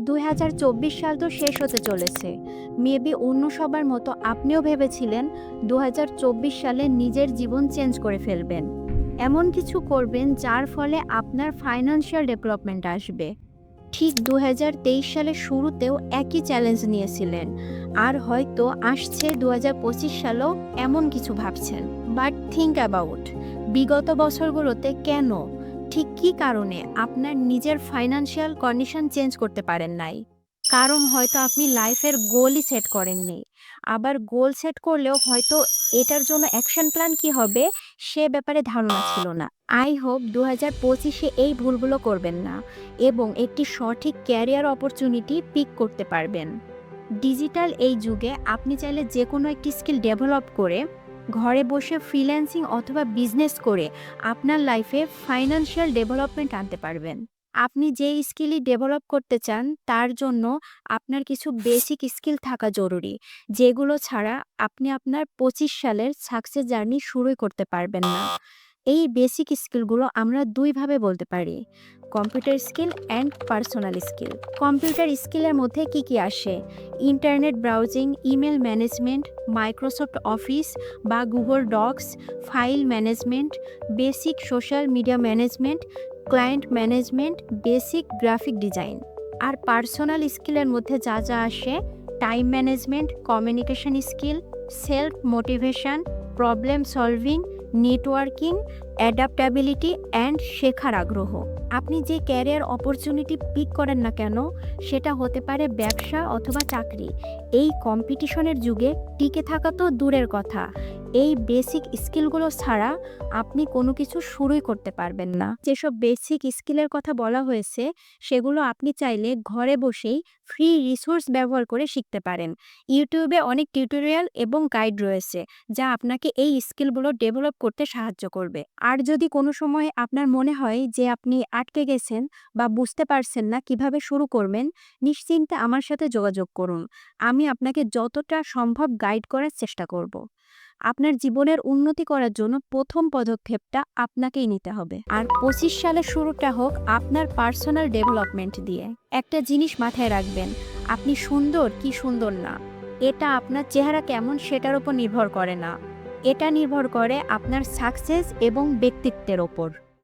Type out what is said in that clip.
দু হাজার চব্বিশ সাল তো শেষ হতে চলেছে। মেবি অন্য সবার মতো আপনিও ভেবেছিলেন দু হাজার চব্বিশ সালে নিজের জীবন চেঞ্জ করে ফেলবেন। এমন কিছু করবেন যার ফলে আপনার ফাইন্যান্সিয়াল ডেভেলপমেন্ট আসবে। ঠিক দু সালের শুরুতেও একই চ্যালেঞ্জ নিয়েছিলেন। আর হয়তো আসছে দু সালেও এমন কিছু ভাবছেন। But think about. বিগত বছরগুলোতে কেন? ঠিক কী কারণে আপনার নিজের ফাইন্যান্সিয়াল কন্ডিশন চেঞ্জ করতে পারেন নাই? কারণ হয়তো আপনি লাইফের গোলই সেট করেননি। আবার গোল সেট করলেও হয়তো এটার জন্য অ্যাকশন প্ল্যান কি হবে সে ব্যাপারে ধারণা ছিল না। আই হোপ দু হাজার পঁচিশে এই ভুলগুলো করবেন না এবং একটি সঠিক ক্যারিয়ার অপরচুনিটি পিক করতে পারবেন। ডিজিটাল এই যুগে আপনি চাইলে যে কোনো একটি স্কিল ডেভেলপ করে ঘরে বসে ফ্রিল্যান্সিং অথবা বিজনেস করে আপনার লাইফে ফাইন্যান্সিয়াল ডেভেলপমেন্ট আনতে পারবেন। আপনি যে স্কিলই ডেভেলপ করতে চান, তার জন্য আপনার কিছু বেসিক স্কিল থাকা জরুরি, যেগুলো ছাড়া আপনি আপনার পঁচিশ সালের সাকসেস জার্নি শুরুই করতে পারবেন না। এই বেসিক স্কিলগুলো আমরা দুইভাবে বলতে পারি। Computer skill and personal skill computer স্কিলের মধ্যে কি কি আসে? Internet browsing email management Microsoft Office বা Google Docs file management basic social media management client management basic graphic design আর পার্সোনাল স্কিলের মধ্যে যা যা আসে time management communication skill self motivation problem solving networking adaptability and শেখার আগ্রহ। আপনি যে ক্যারিয়ার অপরচুনিটি পিক করেন না কেন, সেটা হতে পারে ব্যবসা অথবা চাকরি। এই কম্পিটিশনের যুগে টিকে থাকা তো দূরের কথা। এই বেসিক স্কিলগুলো ছাড়া আপনি কোনো কিছু শুরুই করতে পারবেন না। যেসব বেসিক স্কিলের কথা বলা হয়েছে, সেগুলো আপনি চাইলে ঘরে বসেই ফ্রি রিসোর্স ব্যবহার করে শিখতে পারেন। ইউটিউবে অনেক টিউটোরিয়াল এবং গাইড রয়েছে, যা আপনাকে এই স্কিলগুলো ডেভেলপ করতে সাহায্য করবে। আর যদি কোনো সময় আপনার মনে হয় যে আপনি আটকে গেছেন বা বুঝতে পারছেন না কীভাবে শুরু করবেন, নিশ্চিন্তে আমার সাথে যোগাযোগ করুন। আমি আপনাকে যতটা সম্ভব গাইড করার চেষ্টা করব। আপনার জীবনের উন্নতি করার জন্য প্রথম পদক্ষেপটা আপনাকেই নিতে হবে। আর পঁচিশ সালের শুরুটা হোক আপনার পার্সোনাল ডেভেলপমেন্ট দিয়ে। একটা জিনিস মাথায় রাখবেন, আপনি সুন্দর কি সুন্দর না। এটা আপনার চেহারা কেমন সেটার উপর নির্ভর করে না। এটা নির্ভর করে আপনার সাকসেস এবং ব্যক্তিত্বের ওপর।